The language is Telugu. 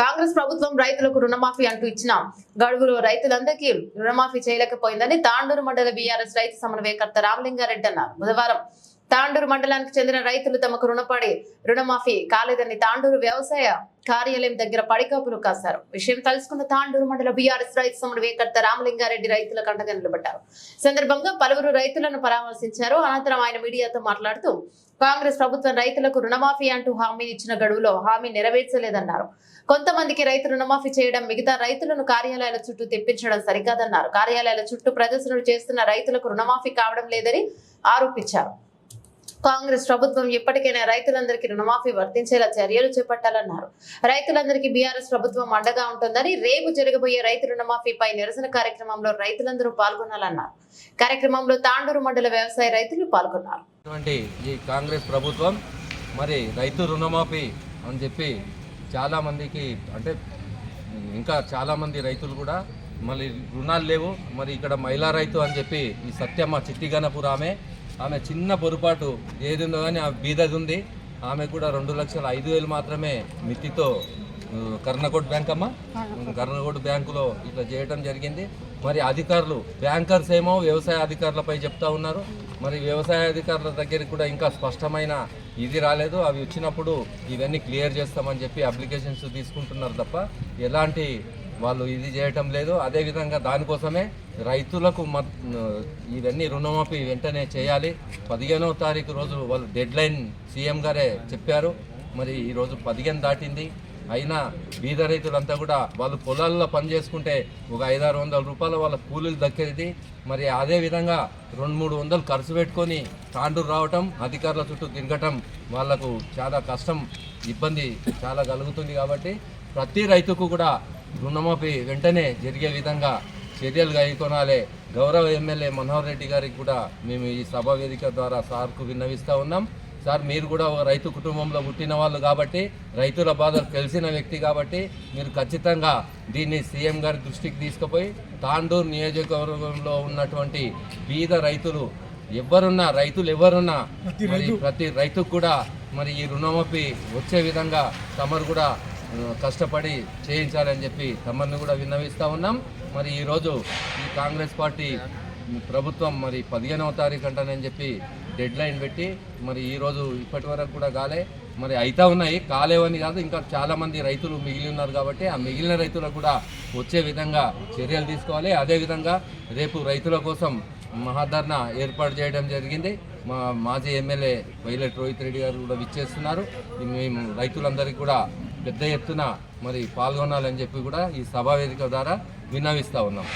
కాంగ్రెస్ ప్రభుత్వం రైతులకు రుణమాఫీ అంటూ ఇచ్చిన గడువులో రైతులందరికీ రుణమాఫీ చేయలేకపోయిందని తాండూరు మండల బీఆర్ఎస్ రైతు సమన్వయకర్త రామలింగారెడ్డి అన్నారు. బుధవారం తాండూరు మండలానికి చెందిన రైతులు తమకు రుణపడి రుణమాఫీ కాలేదని తాండూరు వ్యవసాయ కార్యాలయం దగ్గర పడికాపులు కాశారు. విషయం తెలుసుకున్న తాండూరు మండల బీఆర్ఎస్ రైతు సమన్వయకర్త రామలింగారెడ్డి రైతుల కండగా నిలబడ్డారు. సందర్భంగా పలువురు రైతులను పరామర్శించారు. అనంతరం ఆయన మీడియాతో మాట్లాడుతూ కాంగ్రెస్ ప్రభుత్వం రైతులకు రుణమాఫీ అంటూ హామీ ఇచ్చిన గడువులో హామీ నెరవేర్చలేదన్నారు. కొంతమందికి రైతు రుణమాఫీ చేయడం మిగతా రైతులను కార్యాలయాల చుట్టూ తెప్పించడం సరికాదన్నారు. కార్యాలయాల చుట్టూ ప్రదర్శనలు చేస్తున్న రైతులకు రుణమాఫీ కావడం లేదని ఆరోపించారు. కాంగ్రెస్ ప్రభుత్వం ఇప్పటికైనా రైతులందరికీ రుణమాఫీ వర్తించేలా చర్యలు చేపట్టాలన్నారు. రైతులందరికీ బీఆర్ఎస్ ప్రభుత్వం అండగా ఉంటుందని రేపు జరగబోయే రైతు రుణమాఫీపై నిరసన కార్యక్రమంలో రైతులందరూ పాల్గొనాలన్నారు. కార్యక్రమంలో తాండూరు మండల వ్యవసాయ రైతులు పాల్గొన్నారు. ఈ కాంగ్రెస్ ప్రభుత్వం మరి రైతు రుణమాఫీ అని చెప్పి చాలామందికి అంటే ఇంకా చాలామంది రైతులు కూడా మళ్ళీ రుణాలు లేవు. మరి ఇక్కడ మహిళా రైతు అని చెప్పి ఈ సత్యమ్మ చిట్టిగనపురామే ఆమె చిన్న పొరపాటు ఏది ఉందో కానీ ఆ బీదది ఉంది. ఆమె కూడా రెండు లక్షల ఐదు వేలు మాత్రమే మితితో కర్ణకోట్ బ్యాంక్ అమ్మ. కర్ణకోట్. బ్యాంకులో ఇట్లా చేయడం జరిగింది. మరి అధికారులు బ్యాంకర్స్ ఏమో వ్యవసాయ అధికారులపై చెప్తా ఉన్నారు. మరి వ్యవసాయ అధికారుల దగ్గరికి కూడా ఇంకా స్పష్టమైన ఇది రాలేదు. అవి వచ్చినప్పుడు ఇవన్నీ క్లియర్ చేస్తామని చెప్పి అప్లికేషన్స్ తీసుకుంటున్నారు తప్ప ఎలాంటి వాళ్ళు ఇది చేయటం లేదు. అదేవిధంగా దానికోసమే రైతులకు ఇవన్నీ రుణమాఫీ వెంటనే చేయాలి. పదిహేనవ తారీఖు రోజు వాళ్ళు డెడ్ లైన్ సీఎం గారే చెప్పారు. మరి ఈరోజు పదిహేను దాటింది. అయినా బీద రైతులంతా కూడా వాళ్ళు పొలాల్లో పని చేసుకుంటే ఒక ఐదారు వందల రూపాయల వాళ్ళ కూలీలు దక్కేది. మరి అదే విధంగా రెండు మూడు వందలు ఖర్చు పెట్టుకొని తాండూరు రావటం అధికారుల చుట్టూ తిరగటం వాళ్ళకు చాలా కష్టం ఇబ్బంది చాలా కలుగుతుంది కాబట్టి ప్రతి రైతుకు కూడా రుణమాఫీ వెంటనే జరిగే విధంగా చర్యలు కైకొనాలి గౌరవ ఎమ్మెల్యే మనోహర్ రెడ్డి గారికి కూడా మేము ఈ సభా వేదిక ద్వారా సార్కు విన్నవిస్తూ ఉన్నాం. సార్ మీరు కూడా ఒక రైతు కుటుంబంలో పుట్టిన వాళ్ళు కాబట్టి రైతుల బాధలు తెలిసిన వ్యక్తి కాబట్టి మీరు ఖచ్చితంగా దీన్ని సీఎం గారి దృష్టికి తీసుకుపోయి తాండూరు నియోజకవర్గంలో ఉన్నటువంటి బీద రైతులు ఎవరున్నా రైతులు ఎవరున్నా మరి ప్రతి రైతుకు కూడా మరి ఈ రుణమాఫీ వచ్చే విధంగా తమరు కూడా కష్టపడి చేయించాలని చెప్పి తమరిని కూడా విన్నవిస్తూ ఉన్నాం. మరి ఈరోజు ఈ కాంగ్రెస్ పార్టీ ప్రభుత్వం మరి పదిహేనవ తారీఖు అంటానని చెప్పి డెడ్ లైన్ పెట్టి మరి ఈరోజు ఇప్పటి వరకు కూడా కాలే. మరి అయితే ఉన్నాయి కాలేవని కాదు ఇంకా చాలామంది రైతులు మిగిలి ఉన్నారు కాబట్టి ఆ మిగిలిన రైతులకు కూడా వచ్చే విధంగా చర్యలు తీసుకోవాలి. అదేవిధంగా రేపు రైతుల కోసం మహాధర్ణ ఏర్పాటు చేయడం జరిగింది. మా మాజీ ఎమ్మెల్యే వైలెట్ రోహిత్ రెడ్డి గారు కూడా విచ్చేస్తున్నారు. మేము రైతులందరికీ కూడా పెద్ద ఎత్తున మరి పాల్గొనాలని చెప్పి కూడా ఈ సభా వేదిక ద్వారా విన్నవిస్తూ ఉన్నాం.